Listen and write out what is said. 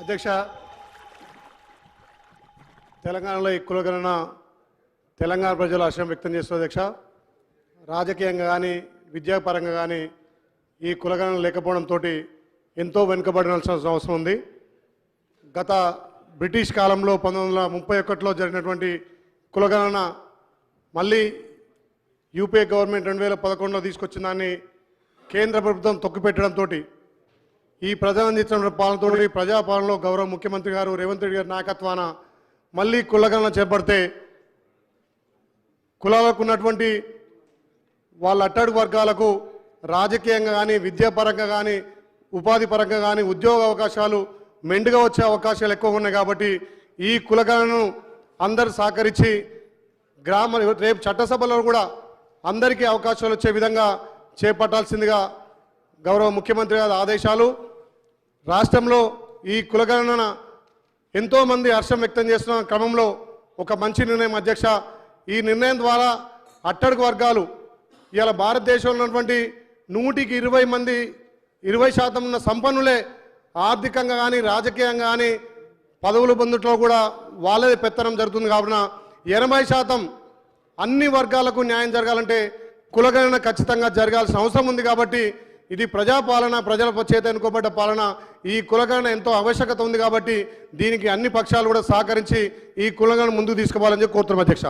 అధ్యక్ష తెలంగాణలో ఈ కులగణన తెలంగాణ ప్రజలు ఆశయం వ్యక్తం చేస్తున్నారు అధ్యక్ష. రాజకీయంగా కానీ విద్యాపరంగా కానీ ఈ కులగణన లేకపోవడంతో ఎంతో వెనుకబడినాల్సిన అవసరం ఉంది. గత బ్రిటిష్ కాలంలో పంతొమ్మిది వందల ముప్పై ఒకటిలో జరిగినటువంటి కులగణన మళ్ళీ యూపీఏ గవర్నమెంట్ రెండు వేల పదకొండులో తీసుకొచ్చిన దాన్ని కేంద్ర ప్రభుత్వం తొక్కిపెట్టడంతో ఈ ప్రజానందించిన పాలనతో ప్రజాపాలనలో గౌరవ ముఖ్యమంత్రి గారు రేవంత్ రెడ్డి గారి నాయకత్వాన మళ్ళీ కులగణన చేపడితే కులాలకు ఉన్నటువంటి వాళ్ళ అట్టడుగు వర్గాలకు రాజకీయంగా కానీ విద్యాపరంగా కానీ ఉపాధి పరంగా కానీ ఉద్యోగ అవకాశాలు మెండుగా వచ్చే అవకాశాలు ఎక్కువ ఉన్నాయి కాబట్టి ఈ కులగణను అందరు సహకరించి గ్రామ రేపు చట్టసభలో కూడా అందరికీ అవకాశాలు వచ్చే విధంగా చేపట్టాల్సిందిగా గౌరవ ముఖ్యమంత్రి గారి ఆదేశాలు. రాష్ట్రంలో ఈ కులగణన ఎంతోమంది హర్షం వ్యక్తం చేస్తున్న క్రమంలో ఒక మంచి నిర్ణయం అధ్యక్ష. ఈ నిర్ణయం ద్వారా అట్టడుగు వర్గాలు ఇవాళ భారతదేశంలో ఉన్నటువంటి నూటికి ఇరవై మంది ఇరవై శాతం ఉన్న సంపన్నులే ఆర్థికంగా కానీ రాజకీయంగా కానీ పదవులు పొందట్లో కూడా వాళ్ళదే పెత్తనం జరుగుతుంది కావున ఎనభై శాతం అన్ని వర్గాలకు న్యాయం జరగాలంటే కులగణన ఖచ్చితంగా జరగాల్సిన అవసరం ఉంది కాబట్టి ఇది ప్రజాపాలన ప్రజల చేత ఎన్నుకోబడ్డ పాలన. ఈ కులగణన ఎంతో ఆవశ్యకత ఉంది కాబట్టి దీనికి అన్ని పక్షాలు కూడా సహకరించి ఈ కులగణన ముందుకు తీసుకోవాలని చెప్పి కోరుతున్నాం అధ్యక్ష.